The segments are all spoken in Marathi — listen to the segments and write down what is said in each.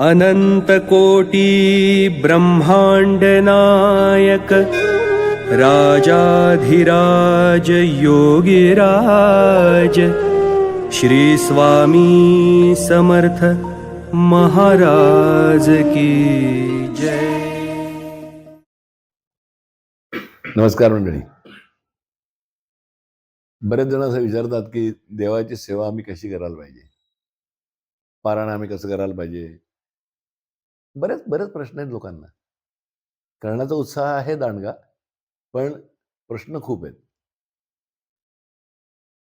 अनन्तकोटि ब्रह्माण्डनायक राजाधिराज योगिराज श्री स्वामी समर्थ महाराज की जय। नमस्कार मंडळी. बरेच जण असं विचारतात की देवाची सेवा आम्ही कशी करायला पाहिजे? पारायण आम्ही कसं करायला पाहिजे? बरेच बरेच प्रश्न आहेत लोकांना. करण्याचा उत्साह आहे दांडगा पण प्रश्न खूप आहेत.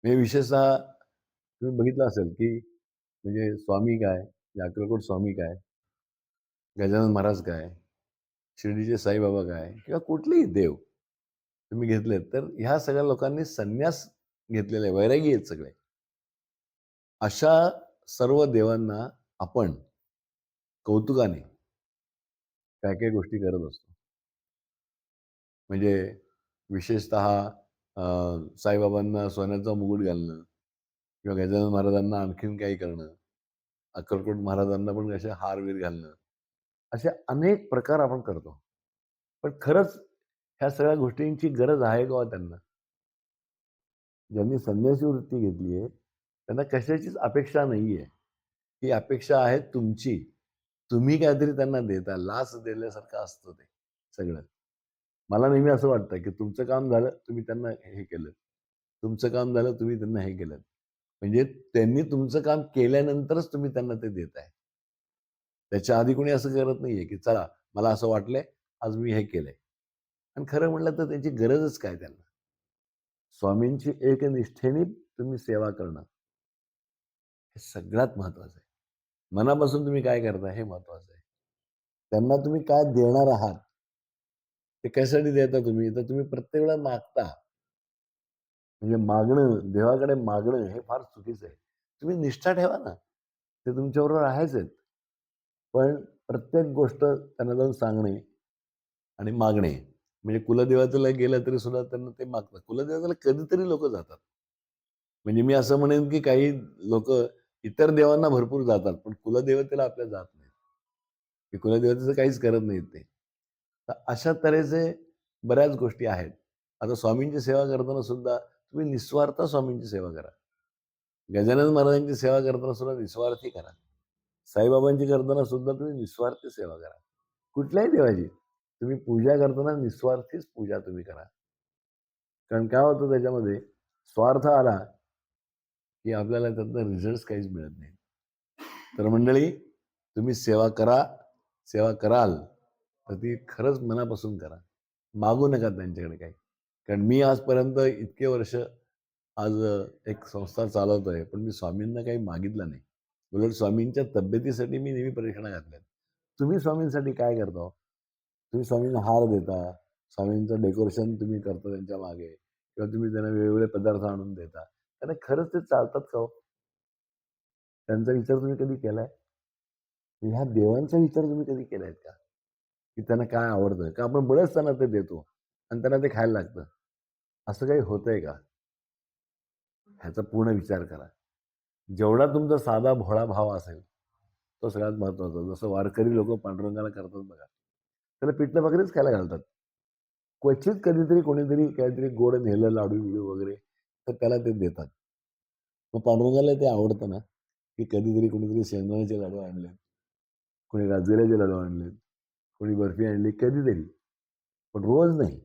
मी विशेषतः तुम्ही बघितलं असेल की म्हणजे स्वामी काय म्हणजे अक्कलकोट स्वामी काय गजानन महाराज काय शिर्डीचे साईबाबा काय किंवा कुठलेही देव तुम्ही घेतलेत तर ह्या सगळ्या लोकांनी संन्यास घेतलेला आहे वैरागी आहेत सगळे. अशा सर्व देवांना आपण कौतुकाने काय काय गोष्टी करत असतो. म्हणजे विशेषत साईबाबांना सोन्याचा मुकुट घालणं किंवा गजानन महाराजांना आणखीन काही करणं अक्कलकोट महाराजांना पण असे हारवीर घालणं असे अनेक प्रकार आपण करतो. पण खरंच ह्या सगळ्या गोष्टींची गरज आहे का हो त्यांना? ज्यांनी संन्यासी वृत्ती घेतली आहे त्यांना कशाचीच अपेक्षा नाही आहे ही अपेक्षा आहे तुमची. तुम्ही काहीतरी त्यांना देता लाच दिल्यासारखं असतं ते सगळं. मला नेहमी असं वाटतं की तुमचं काम झालं तुम्ही त्यांना हे केलं. तुमचं काम झालं तुम्ही त्यांना हे केलं. म्हणजे त्यांनी तुमचं काम केल्यानंतरच तुम्ही त्यांना ते देत आहे. त्याच्या आधी कोणी असं करत नाहीये की चला मला असं वाटलंय आज मी हे केलंय. आणि खरं म्हटलं तर त्यांची गरजच काय त्यांना? स्वामींची एक निष्ठेने तुम्ही सेवा करणं हे सगळ्यात महत्वाचं आहे. मनापासून तुम्ही काय करता हे महत्वाचं आहे. त्यांना तुम्ही काय देणार आहात? ते कशासाठी देता तुम्ही? तर तुम्ही प्रत्येक वेळा मागता. म्हणजे मागणं देवाकडे मागणं हे फार चुकीचं आहे. तुम्ही निष्ठा ठेवा ना. ते तुमच्याबरोबर आहेच आहेत. पण प्रत्येक गोष्ट त्यांना जाऊन सांगणे आणि मागणे. म्हणजे कुलदेवतेला गेलं तरी सुद्धा त्यांना ते मागतात. कुलदेवतेला कधीतरी लोक जातात. म्हणजे मी असं म्हणेन की काही लोक इतर देवांना भरपूर जातात पण कुलदेवतेला आपल्या जात नाहीत. ते कुलदेवतेचं काहीच करत नाहीत ते. तर अशा तऱ्हेचे बऱ्याच गोष्टी आहेत. आता स्वामींची सेवा करताना सुद्धा तुम्ही निस्वार्थ स्वामींची सेवा करा. गजानन महाराजांची सेवा करताना सुद्धा निस्वार्थी करा. साईबाबांची करताना सुद्धा तुम्ही निस्वार्थी सेवा करा. कुठल्याही देवाची. तुम्ही पूजा करताना निस्वार्थीच पूजा तुम्ही करा. कारण काय होतं त्याच्यामध्ये स्वार्थ आला की आपल्याला त्यातनं रिझल्ट काहीच मिळत नाही. तर मंडळी तुम्ही सेवा करा सेवा कराल तर ती खरंच मनापासून करा. मागू नका त्यांच्याकडे काही. कारण मी आजपर्यंत इतके वर्ष आज एक संस्था चालवतोय पण मी स्वामींना काही मागितलं नाही. उलट स्वामींच्या तब्येतीसाठी मी नेहमी परीक्षणा घातल्यात. तुम्ही स्वामींसाठी काय करता हो? तुम्ही स्वामींना हार देता स्वामींचं डेकोरेशन तुम्ही करता त्यांच्या मागे किंवा तुम्ही त्यांना वेगवेगळे पदार्थ आणून देता. त्यांना खरंच ते चालतात का हो? त्यांचा विचार तुम्ही कधी केलाय? ह्या देवांचा विचार तुम्ही कधी केलाय का? की त्यांना काय आवडतं का आपण बरंच त्यांना ते देतो आणि त्यांना ते खायला लागतं? असं काही होतंय का? ह्याचा पूर्ण विचार करा. जेवढा तुमचा साधा भोळा भाव असेल तो सगळ्यात महत्त्वाचा जसं वारकरी लोक पांडुरंगाला करतात बघा. त्याला पिठलं भाकरीच खायला घालतात. क्वचित कधीतरी कोणीतरी काहीतरी गोड नेलं लाडू बिडू वगैरे तर त्याला ते देतात. मग पांडुरंगाला ते आवडतं ना की कधीतरी कोणीतरी शेंगदाण्याचे लाडू आणले कोणी राजगिऱ्याचे लाडू आणले कोणी बर्फी आणली कधीतरी. पण रोज नाही.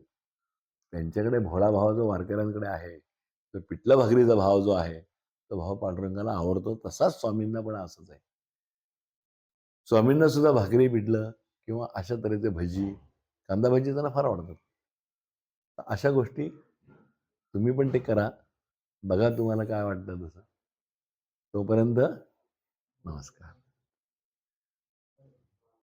त्यांच्याकडे भोळा भाव जो वारकऱ्यांकडे आहे तो पिठला भाकरीचा भाव जो आहे तो भाव पांडुरंगाला आवडतो तसाच स्वामींना पण असंच आहे. स्वामींना सुद्धा भाकरी पिठलं किंवा अशा तऱ्हेचे भजी कांदा भजी त्यांना फार आवडतात. अशा गोष्टी तुम्ही पण ते करा. बघा तुम्हाला काय वाटतं तसं. तोपर्यंत नमस्कार.